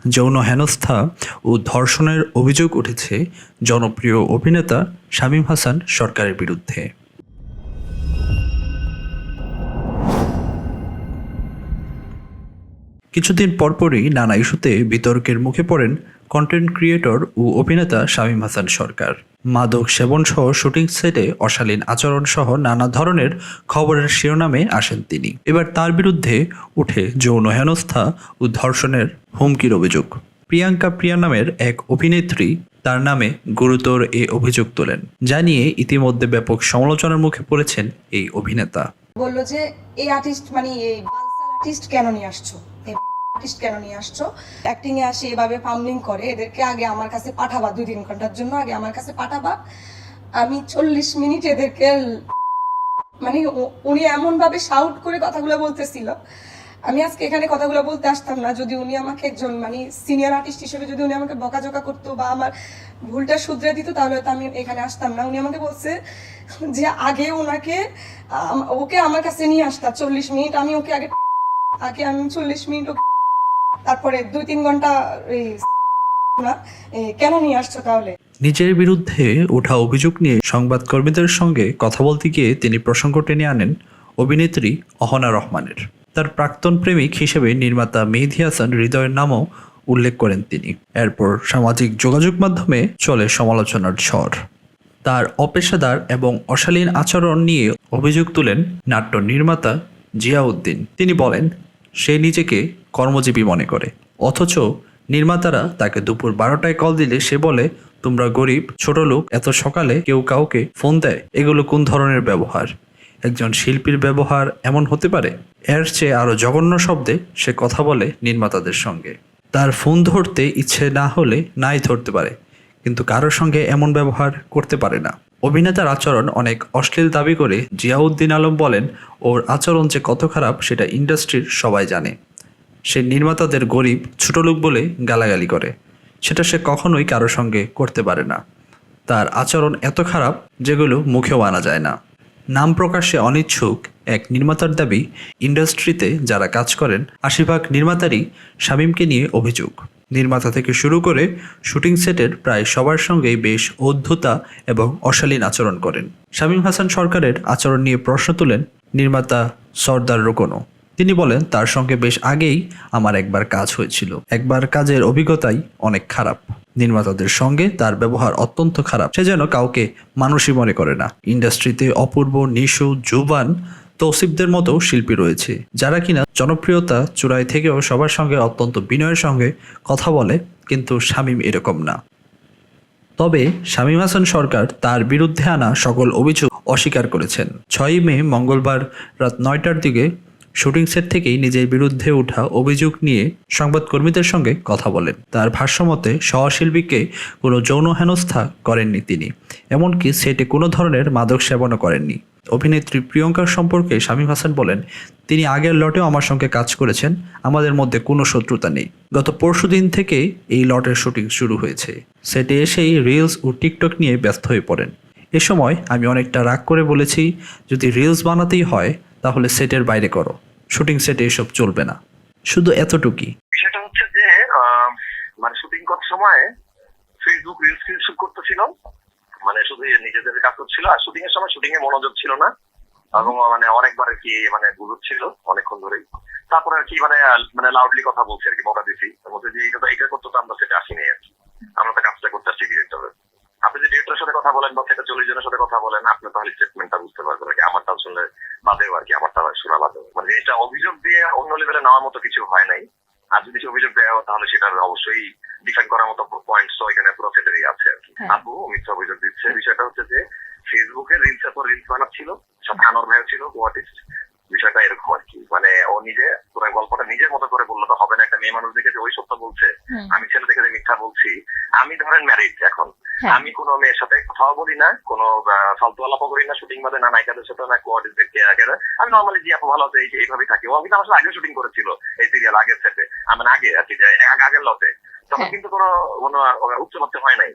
যৌন হেনস্থা ও ধর্ষণের অভিযোগ উঠেছে জনপ্রিয় অভিনেতা শামীম হাসান সরকারের বিরুদ্ধে। কিছুদিন পরপরই নানা ইস্যুতে বিতর্কের মুখে পড়েন কন্টেন্ট ক্রিয়েটর ও অভিনেতা শামীম হাসান সরকার। মাদক সেবন সহ শুটিং সেটে অশালীন আচরণ সহ নানা ধরনের খবরের শিরোনামে আসেন তিনি। এবার তার বিরুদ্ধে উঠে যৌন হেনস্থা ও ধর্ষণের হুমকির অভিযোগ। প্রিয়াঙ্কা প্রিয়া নামের এক অভিনেত্রী তার নামে গুরুতর এ অভিযোগ তোলেন জানিয়ে ইতিমধ্যে ব্যাপক সমালোচনার মুখে পড়েছেন এই অভিনেতা। বলল যে, এই আর্টিস্ট মানে এই আর্টিস্ট কেন নিয়ে আসছো? আর্টিস্ট কেন নিয়ে আসছো? অ্যাক্টিং এ আসে এভাবে ফার্মলিং করে, এদেরকে আগে আমার কাছে পাঠাবা দুই তিন ঘণ্টার জন্য, আগে আমার কাছে পাঠাবা। আমি চল্লিশ মিনিট এদেরকে মানে উনি এমন ভাবে শাউট করে কথাগুলো বলতেছিল। আমি আজকে এখানে কথাগুলো বলতে আসতাম না, যদি উনি আমাকে একজন মানে সিনিয়র আর্টিস্ট হিসেবে যদি উনি আমাকে বকাঝকা করতো বা আমার ভুলটা শুধরে দিত, তাহলে হয়তো আমি এখানে আসতাম না। উনি আমাকে বলছে যে আগে ওনাকে ওকে আমার কাছে নিয়ে আসতাম চল্লিশ মিনিট আমি ওকে আগে আগে আমি চল্লিশ মিনিট ওকে- তারপরে দুই তিন ঘণ্টা কেন নিয়ে আসছো তাহলে? নিজের বিরুদ্ধে ওঠা অভিযোগ নিয়ে সংবাদকর্মীদের সঙ্গে কথা বলতে গিয়ে তিনি প্রসঙ্গ টেনে আনেন অভিনেত্রী অহনা রহমানের। তার প্রাক্তন প্রেমিক হিসেবে নির্মাতা মেহেদি হাসান হৃদয়ের নামও উল্লেখ করেন তিনি। এরপর সামাজিক যোগাযোগ মাধ্যমে চলে সমালোচনার ঝড়। তার অপেশাদার এবং অশালীন আচরণ নিয়ে অভিযোগ তুলেন নাট্য নির্মাতা জিয়াউদ্দিন। তিনি বলেন সে নিজেকে কর্মজীবী মনে করে। অথচ নির্মাতারা তাকে দুপুর বারোটায় কল দিলে সে বলে, তোমরা গরিব, ছোট লোক, এত সকালে কেউ কাউকে ফোন দেয়? এগুলো কোন ধরনের ব্যবহার? একজন শিল্পীর ব্যবহার এমন হতে পারে? এর চেয়ে আরও জঘন্য শব্দে সে কথা বলে নির্মাতাদের সঙ্গে। তার ফোন ধরতে ইচ্ছে না হলে নাই ধরতে পারে, কিন্তু কারোর সঙ্গে এমন ব্যবহার করতে পারে না। অভিনেতার আচরণ অনেক অশ্লীল দাবি করে জিয়াউদ্দিন আলম বলেন, ওর আচরণ যে কত খারাপ সেটা ইন্ডাস্ট্রির সবাই জানে। সে নির্মাতাদের গরিব, ছোট লোক বলে গালাগালি করে। সেটা সে কখনোই কারোর সঙ্গে করতে পারে না। তার আচরণ এত খারাপ যেগুলো মুখেও আনা যায় না। নাম প্রকাশে অনিচ্ছুক এক নির্মাতার দাবি, ইন্ডাস্ট্রিতে যারা কাজ করেন, আশিরভাগ নির্মাতারই শামীমকে নিয়ে অভিযোগ। নির্মাতা থেকে শুরু করে শুটিং সেটের প্রায় সবার সঙ্গেই বেশ অদ্ভুতা এবং অশালীন আচরণ করেন। শামীম হাসান সরকারের আচরণ নিয়ে প্রশ্ন তোলেন নির্মাতা সর্দার রোকনো তিনি বলেন, তার সঙ্গে বেশ আগেই আমার একবার কাজ হয়েছিল। একবার কাজের অভিজ্ঞতাই অনেক খারাপ। নির্মাতাদের সঙ্গে তার ব্যবহার অত্যন্ত খারাপ। সে যেন কাউকে মানুষই মনে করে না। ইন্ডাস্ট্রিতে অপূর্ব, নিশু জুবান তৌসিফদের মতো শিল্পী রয়েছে, যারা কিনা জনপ্রিয়তা চূড়ায় থেকেও সবার সঙ্গে অত্যন্ত বিনয়ের সঙ্গে কথা বলে, কিন্তু শামীম এরকম না। তবে শামীম হাসান সরকার তার বিরুদ্ধে আনা সকল অভিযোগ অস্বীকার করেছেন। ছয়ই মে মঙ্গলবার রাত নয়টার দিকে শুটিং সেট থেকেই নিজের বিরুদ্ধে ওঠা অভিযোগ নিয়ে সংবাদকর্মীদের সঙ্গে কথা বলেন। তার ভাষ্যমতে, সহশিল্পীকে কোনো যৌন হেনস্থা করেননি তিনি, এমনকি সেটে কোনো ধরনের মাদক সেবনও করেননি। অভিনেত্রী প্রিয়ঙ্কার সম্পর্কে শামীম হাসান বলেন, তিনি আগের লটেও আমার সঙ্গে কাজ করেছেন, আমাদের মধ্যে কোনো শত্রুতা নেই। গত পরশু দিন থেকে এই লটের শুটিং শুরু হয়েছে। সেটে এসেই রিলস ও টিকটক নিয়ে ব্যস্ত হয়ে পড়েন। এ সময় আমি অনেকটা রাগ করে বলেছি, যদি রিলস বানাতেই হয়, তাহলে সেটের বাইরে করো। শুটিং সেটে এসব চলবে না। শুধু এতটুকুই। বিষয়টা হচ্ছে যে মানে শুটিং করার সময় ফেসবুক রিলস টিলস শুট করতেছিল। মানে শুধু নিজেদের কাজ করছিল আর শুটিং এর সময় শুটিং এ মনোযোগ ছিল না। এবং মানে অনেকবার কি মানে ছিল, অনেকক্ষণ ধরেই। তারপরে আর কি মানে মানে লাউডলি কথা বলছে আর কি মোটা দিছি। বলছে যে এটা এটা করতে তো আমরা সেটা আসিনি আর কি। আমরা তো কাজটা করতে আসছি ডিরেক্টরের আপনি যদি ডিরেক্টরের সাথে কথা বলেন বা সেটা চল্লিশ জনের সাথে কথা বলেন, আপনি তাহলে স্টেটমেন্টটা বুঝতে পারবেন আর কি। আমারটা শুনলে বাদেও আর কি, আমারটা শোনা বাদেও মানে জিনিসটা অভিযোগ দিয়ে অন্য লেভেলে নেওয়ার মতো কিছু হয় নাই। আর যদি অভিযোগ দেওয়া তাহলে সেটার অবশ্যই ডিফেন্ড করার মতো পয়েন্টস তো এখানে পুরো সেটারই আছে। আপু মিথ্যা অভিযোগ দিচ্ছে। বিষয়টা হচ্ছে যে ফেসবুকে রিলস এত রিলস বানাচ্ছিল সাথে আনোয়ার ভাইও ছিল আর্টিস্ট বিষয়টা এরকম আর কি। মানে ও নিজে পুরো গল্পটা নিজের মতো করে বললে তো হবে না। একটা মেয়ে মানুষ দেখে যে ওই সত্য বলছে। আমি ছেলে দেখে যে মিথ্যা বলছি। আমি ধরেন ম্যারিড এখন। হ্যাঁ। আমি কোনো মেয়ের সাথে কথাও বলি না কোনো ফালতু আলাপও করি না শুটিং বাদে না নায়িকাদের সাথে না কোয়ার্ডিনেটকে আগে আমি নর্মালি জি আপু ভালো আছে এই- এইভাবেই থাকি। ও কিন্তু আমার সাথে আগে শুটিং করেছিল এই সিরিয়াল আগের সেটে আমি আগে আর কি যে আগের লতে তখন হ্যাঁ। কিন্তু কোনো কোনো উচ্চমাত্রা হয় নাই।